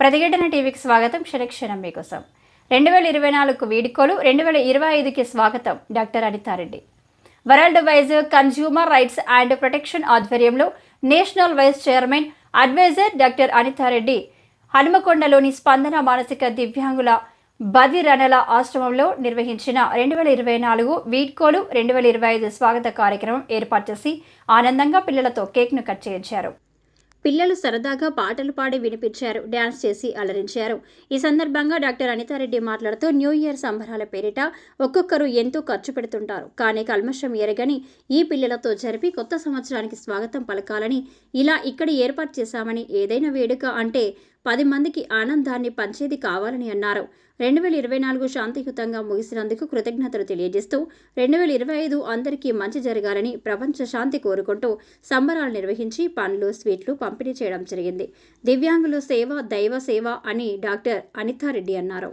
ప్రతిఘటన టీవీకి స్వాగతం. క్షణక్షణం మీకోసం. రెండు వేల ఇరవై నాలుగు వీడుకోలు రెండు వేల ఇరవై ఐదుకి స్వాగతం doctor Anithareddy. World wise consumer rights and protection ఆధ్వర్యంలో national vice chairman adviser doctor Anithareddy హనుమకొండలోని Spandana మానసిక దివ్యాంగుల బదిరణల ఆశ్రమంలో నిర్వహించిన రెండు వేల ఇరవై నాలుగు వీడ్కోలు రెండు వేల ఇరవై ఐదు స్వాగత కార్యక్రమం ఏర్పాటు చేసి ఆనందంగా పిల్లలతో కేక్ను కట్ చేయించారు. పిల్లలు సరదాగా పాటలు పాడి వినిపించారు డ్యాన్స్ చేసి అలరించారు. ఈ సందర్భంగా డాక్టర్ అనితారెడ్డి మాట్లాడుతూ న్యూ ఇయర్ సంబరాల పేరిట ఒక్కొక్కరు ఎంతో ఖర్చు పెడుతుంటారు. కానీ కల్మషం ఎరగని ఈ పిల్లలతో జరిపి కొత్త సంవత్సరానికి స్వాగతం పలకాలని ఇలా ఇక్కడ ఏర్పాటు చేశామని ఏదైనా వేడుక అంటే పది మందికి ఆనందాన్ని పంచేది కావాలని అన్నారు. రెండు వేల ఇరవై నాలుగు శాంతియుతంగా ముగిసినందుకు కృతజ్ఞతలు తెలియజేస్తూ రెండు వేల ఇరవై ఐదు అందరికీ మంచి జరగాలని ప్రపంచ శాంతి కోరుకుంటూ సంబరాలు నిర్వహించి పండ్లు స్వీట్లు పంపిణీ చేయడం జరిగింది. దివ్యాంగుల సేవ దైవ సేవ అని డాక్టర్ అనితారెడ్డి అన్నారు.